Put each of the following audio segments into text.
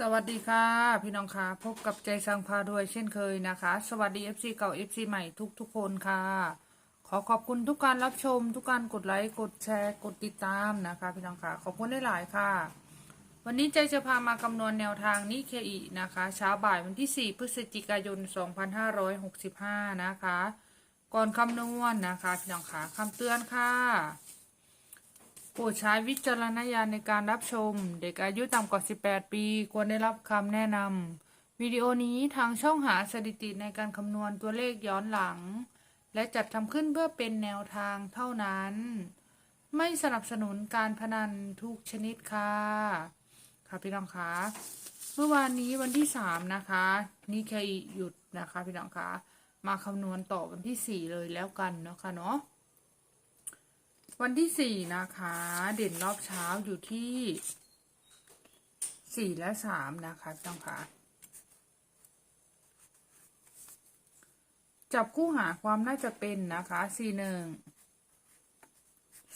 สวัสดีค่ะ พี่น้องค่ะ พบกับใจสังพาด้วยเช่นเคยนะคะ สวัสดี FC เก่า FC ใหม่ทุกทุกคนค่ะ ขอขอบคุณทุกการรับชม ทุกการกดไลค์กดแชร์กดติดตามนะคะ พี่น้องค่ะ ขอบคุณหลายๆค่ะ วันนี้ใจจะพามาคำนวณแนวทางนิเคอีนะคะ เช้าบ่ายวันที่ 4 พฤศจิกายน 2565 นะคะ ก่อนคำนวณนะคะ พี่น้องค่ะคำเตือนค่ะ โปรดใช้วิจารณญาณในการรับชม เด็กอายุต่ำกว่า 18 ปี ควรได้รับคำแนะนำวิดีโอนี้ทางช่องหาสถิติในการคำนวณตัวเลขย้อนหลัง และจัดทำขึ้นเพื่อเป็นแนวทางเท่านั้น ไม่สนับสนุนการพนันทุกชนิดค่ะค่ะพี่น้องคะเมื่อวานนี้วันที่ 3 นะคะนิเคอีหยุดนะคะพี่น้องคะมาคำนวณต่อวันที่ 4 เลยแล้วกันเนาะค่ะเนาะ วันที่สี่นะคะ เด่นรอบเช้าอยู่ที่สี่และสามนะคะพี่น้องค่ะจับคู่หาความน่าจะเป็นนะคะสี่หนึ่ง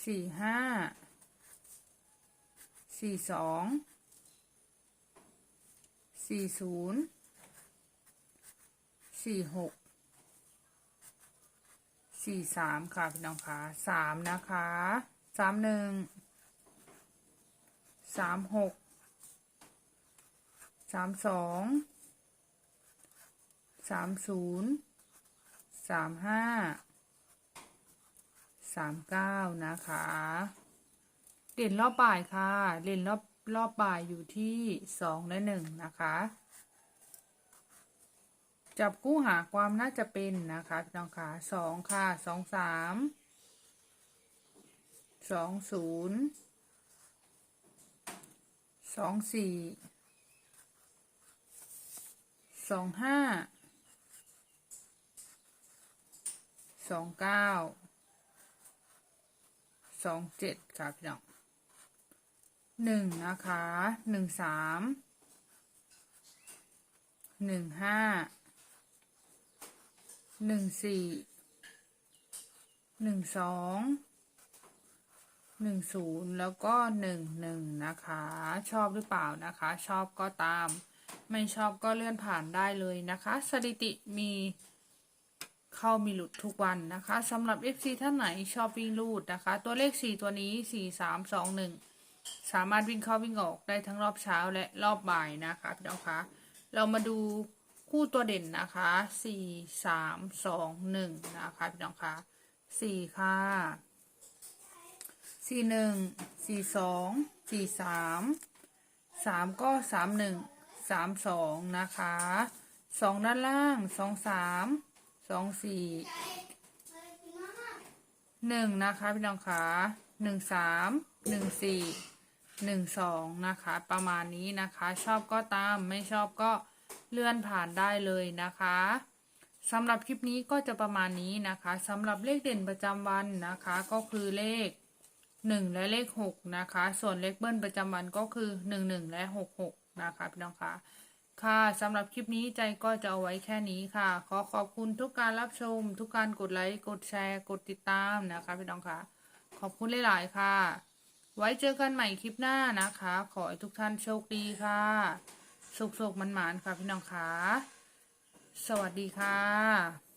สี่ห้าสี่สองสี่ศูนย์สี่หก สี่สามค่ะพี่น้องคะสามนะคะสามหนึ่งสามหกสามสองสามศูนย์สามห้าสามเก้านะคะเด่นรอบบ่ายค่ะเด่นรอบรอบบ่ายอยู่ที่สองและหนึ่งนะคะ จับกู้หาความน่าจะเป็นนะคะพี่น้องค่ะสองค่ะสองสามสองศูนย์สองสี่สองห้าสองเก้าสองเจ็ดค่ะพี่น้องหนึ่งนะคะหนึ่งสามหนึ่งห้า หนึ่งสี่หนึ่งสองหนึ่งศูนย์แล้วก็หนึ่งหนึ่งนะคะ ชอบหรือเปล่านะคะ ชอบก็ตาม ไม่ชอบก็เลื่อนผ่านได้เลยนะคะ สถิติมีเข้ามีหลุดทุกวันนะคะสำหรับ FC ท่านไหนชอบวิ่งลูดนะคะ ตัวเลข 4 ตัวนี้ 4 3 2 1 สามารถวิ่งเข้าวิ่งออกได้ทั้งรอบเช้าและรอบบ่ายนะคะพี่น้องคะเรามาดู คู่ตัวเด่นนะคะสี่สามสองหนึ่งนะคะพี่น้องคะสี่ค่ะสี่หนึ่งสี่สองสี่สามสามก็สามหนึ่งสามสองนะคะสองด้านล่างสองสามสองสี่หนึ่งนะคะพี่น้องคะหนึ่งสามหนึ่งสี่หนึ่งสองนะคะ ประมาณนี้นะคะ ชอบก็ตามไม่ชอบก็ เลื่อนผ่านได้เลยนะคะสำหรับคลิปนี้ก็จะประมาณนี้นะคะสำหรับเลขเด่นประจำวันนะคะ ก็คือเลขหนึ่งและเลขหกนะคะ ส่วนเลขเบิ้ลประจำวันก็คือหนึ่งหนึ่งและหกหกนะคะพี่น้องคะค่ะสำหรับคลิปนี้ใจก็จะเอาไว้แค่นี้ค่ะ ขอขอบคุณทุกการรับชม ทุกการกดไลค์กดแชร์กดติดตามนะคะพี่น้องคะขอบคุณหลาย ๆ ค่ะ ไว้เจอกันใหม่คลิปหน้านะคะ ขอให้ทุกท่านโชคดีค่ะ สุกๆมันหมันค่ะพี่น้องคะสวัสดีค่ะ